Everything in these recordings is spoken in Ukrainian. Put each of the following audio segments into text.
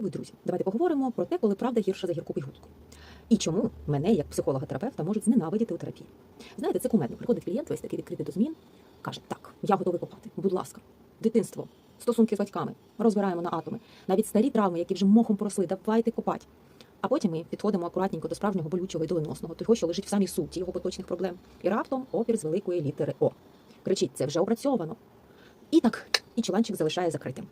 Ви, друзі, давайте поговоримо про те, коли правда гірша за гірку пігулку. І чому мене, як психолога-терапевта, можуть зненавидіти у терапії. Знаєте, це кумедно. Приходить клієнт, весь такий відкритий до змін, каже: так, я готовий копати. Будь ласка, дитинство, стосунки з батьками, розбираємо на атоми, навіть старі травми, які вже мохом поросли, давайте копати. А потім ми підходимо акуратненько до справжнього болючого і доленосного, того, що лежить в самій суті його поточних проблем. І раптом опір з великої літери О. Кричить, це вже опрацьовано. І так, і чоланчик залишає закритим.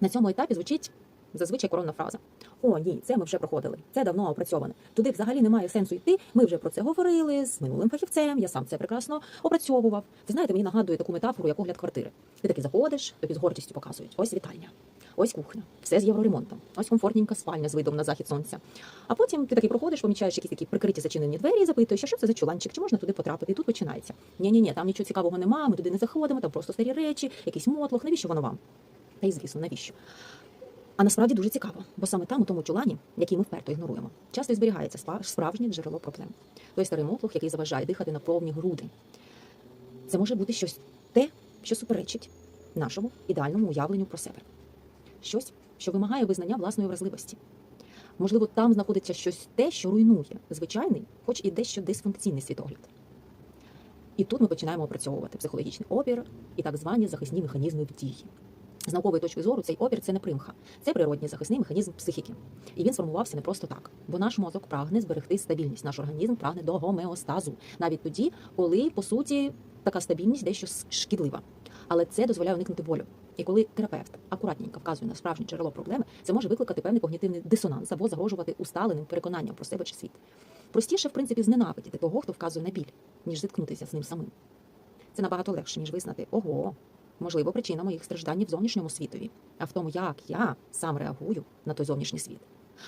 На цьому етапі звучить зазвичай коронна фраза: О, ні, це ми вже проходили, це давно опрацьоване. Туди взагалі немає сенсу йти. Ми вже про це говорили з минулим фахівцем. Я сам це прекрасно опрацьовував. Ви знаєте, мені нагадує таку метафору, як огляд квартири. Ти таки заходиш, тобі з гордістю показують. Ось вітальня, ось кухня, все з євроремонтом, ось комфортненька спальня з видом на захід сонця. А потім ти такий проходиш, помічаєш якісь такі прикриті зачинені двері і запитуєш, що це за чуланчик, чи можна туди потрапити? І тут починається. Ні, ні, ні, там нічого цікавого нема, ми туди не заходимо, там просто старі речі, якийсь мотлох. Навіщо воно вам? Та й звісно, навіщо? А насправді дуже цікаво, бо саме там, у тому чулані, який ми вперто ігноруємо, часто і зберігається справжнє джерело проблем. Той старий мотлох, який заважає дихати на повні груди. Це може бути щось те, що суперечить нашому ідеальному уявленню про себе. Щось, що вимагає визнання власної вразливості. Можливо, там знаходиться щось те, що руйнує звичайний, хоч і дещо дисфункційний світогляд. І тут ми починаємо опрацьовувати психологічний опір і так звані захисні механізми в дії. З наукової точки зору цей опір це не примха, це природній захисний механізм психіки. І він сформувався не просто так, бо наш мозок прагне зберегти стабільність, наш організм прагне до гомеостазу, навіть тоді, коли по суті така стабільність дещо шкідлива. Але це дозволяє уникнути болю. І коли терапевт акуратненько вказує на справжнє джерело проблеми, це може викликати певний когнітивний дисонанс або загрожувати усталеним переконанням про себе чи світ. Простіше, в принципі, зненавидіти того, хто вказує на біль, ніж зіткнутися з ним самим. Це набагато легше, ніж визнати ого, можливо, причина моїх страждань в зовнішньому світові, а в тому, як я сам реагую на той зовнішній світ,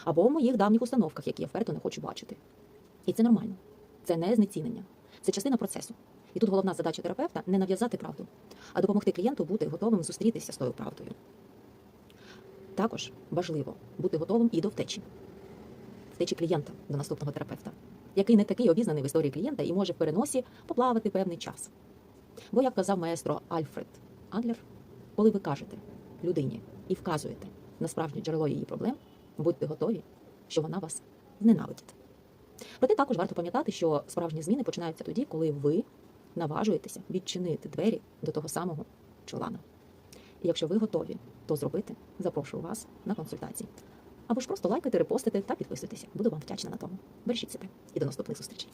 або в моїх давніх установках, які я вперто не хочу бачити. І це нормально, це не знецінення, це частина процесу. І тут головна задача терапевта не нав'язати правду, а допомогти клієнту бути готовим зустрітися з тою правдою. Також важливо бути готовим і до втечі, втечі клієнта до наступного терапевта, який не такий обізнаний в історії клієнта і може в переносі поплавати певний час. Бо, як казав маестро Альфред Адлер, коли ви кажете людині і вказуєте на справжнє джерело її проблем, будьте готові, що вона вас зненавидить. Проте також варто пам'ятати, що справжні зміни починаються тоді, коли ви наважуєтеся відчинити двері до того самого чолана. І якщо ви готові то зробити, запрошую вас на консультації. Або ж просто лайкайте, репостите та підписуйтеся. Буду вам вдячна на тому. Бережіть себе і до наступних зустрічей.